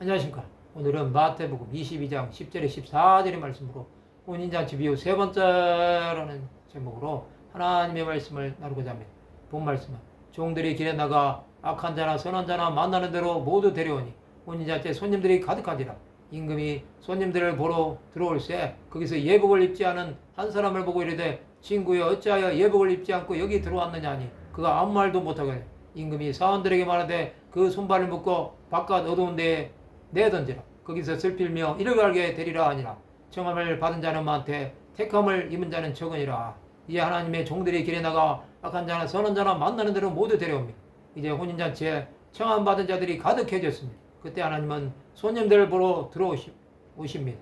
안녕하십니까. 오늘은 마태복음 22장 10절에 14절의 말씀으로 혼인잔치 비유 세 번째라는 제목으로 하나님의 말씀을 나누고자 합니다. 본 말씀은 종들이 길에 나가 악한 자나 선한 자나 만나는 대로 모두 데려오니 혼인잔치에 손님들이 가득하지라 임금이 손님들을 보러 들어올새 거기서 예복을 입지 않은 한 사람을 보고 이르되 친구여 어찌하여 예복을 입지 않고 여기 들어왔느냐 하니 그가 아무 말도 못하거든 임금이 사원들에게 말하되 그 손발을 묶고 바깥 어두운 데에 내던지라. 거기서 슬필며 이를 갈게 되리라 하니라. 청함을 받은 자는 많되 택함을 입은 자는 적으니라. 이제 하나님의 종들이 길에 나가 악한 자나 선한 자나 만나는 대로 모두 데려옵니다. 이제 혼인잔치에 청함 받은 자들이 가득해졌습니다. 그때 하나님은 손님들을 보러 들어오십니다.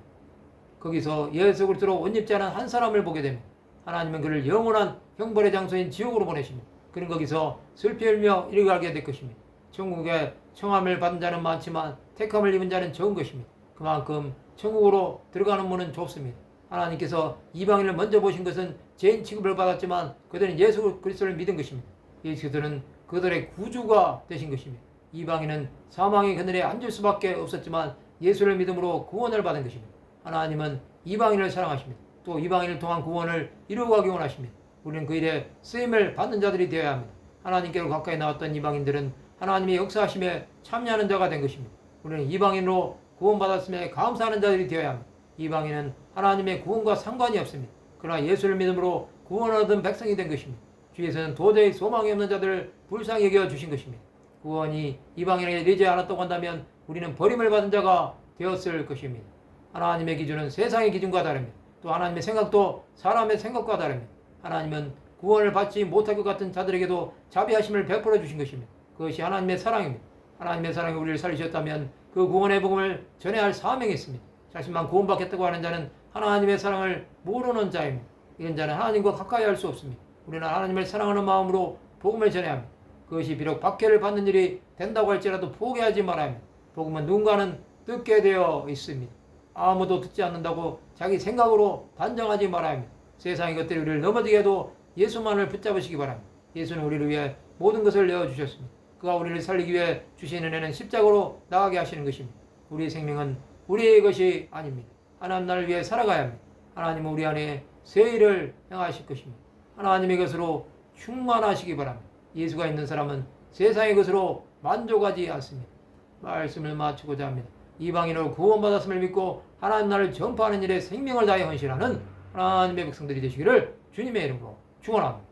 거기서 예수 그리스도로 옷 않은 한 사람을 보게 됩니다. 하나님은 그를 영원한 형벌의 장소인 지옥으로 보내십니다. 그는 거기서 슬피 울며 하게 될 것입니다. 천국에 청함을 받은 자는 많지만 택함을 입은 자는 적은 것입니다. 그만큼 천국으로 들어가는 문은 좁습니다. 하나님께서 이방인을 먼저 보신 것은 죄인 취급을 받았지만 그들은 예수 그리스도를 믿은 것입니다. 예수 그리스도는 그들의 구주가 되신 것입니다. 이방인은 사망의 그늘에 앉을 수밖에 없었지만 예수를 믿음으로 구원을 받은 것입니다. 하나님은 이방인을 사랑하십니다. 또 이방인을 통한 구원을 이루어가기 원하십니다. 우리는 그 일에 쓰임을 받는 자들이 되어야 합니다. 하나님께로 가까이 나왔던 이방인들은 하나님의 역사하심에 참여하는 자가 된 것입니다. 우리는 이방인으로 구원받았음에 감사하는 자들이 되어야 합니다. 이방인은 하나님의 구원과 상관이 없습니다. 그러나 예수를 믿음으로 구원 얻은 백성이 된 것입니다. 주에서는 도저히 소망이 없는 자들을 불쌍히 여겨 주신 것입니다. 구원이 이방인에게 되지 않았다고 한다면 우리는 버림을 받은 자가 되었을 것입니다. 하나님의 기준은 세상의 기준과 다릅니다. 또 하나님의 생각도 사람의 생각과 다릅니다. 하나님은 구원을 받지 못할 것 같은 자들에게도 자비하심을 베풀어 주신 것입니다. 그것이 하나님의 사랑입니다. 하나님의 사랑이 우리를 살리셨다면 그 구원의 복음을 전해야 할 사명이 있습니다. 자신만 구원받겠다고 하는 자는 하나님의 사랑을 모르는 자입니다. 이런 자는 하나님과 가까이 할 수 없습니다. 우리는 하나님을 사랑하는 마음으로 복음을 전해야 합니다. 그것이 비록 박해를 받는 일이 된다고 할지라도 포기하지 말아야 합니다. 복음은 누군가는 듣게 되어 있습니다. 아무도 듣지 않는다고 자기 생각으로 단정하지 말아야 합니다. 세상의 것들이 우리를 넘어지게 해도 예수만을 붙잡으시기 바랍니다. 예수는 우리를 위해 모든 것을 내어주셨습니다. 그가 우리를 살리기 위해 주신 은혜는 십자가로 나가게 하시는 것입니다. 우리의 생명은 우리의 것이 아닙니다. 하나님 나를 위해 살아가야 합니다. 하나님은 우리 안에 새 일을 행하실 것입니다. 하나님의 것으로 충만하시기 바랍니다. 예수가 있는 사람은 세상의 것으로 만족하지 않습니다. 말씀을 마치고자 합니다. 이방인으로 구원받았음을 믿고 하나님 나를 전파하는 일에 생명을 다해 헌신하는 하나님의 백성들이 되시기를 주님의 이름으로 축원합니다.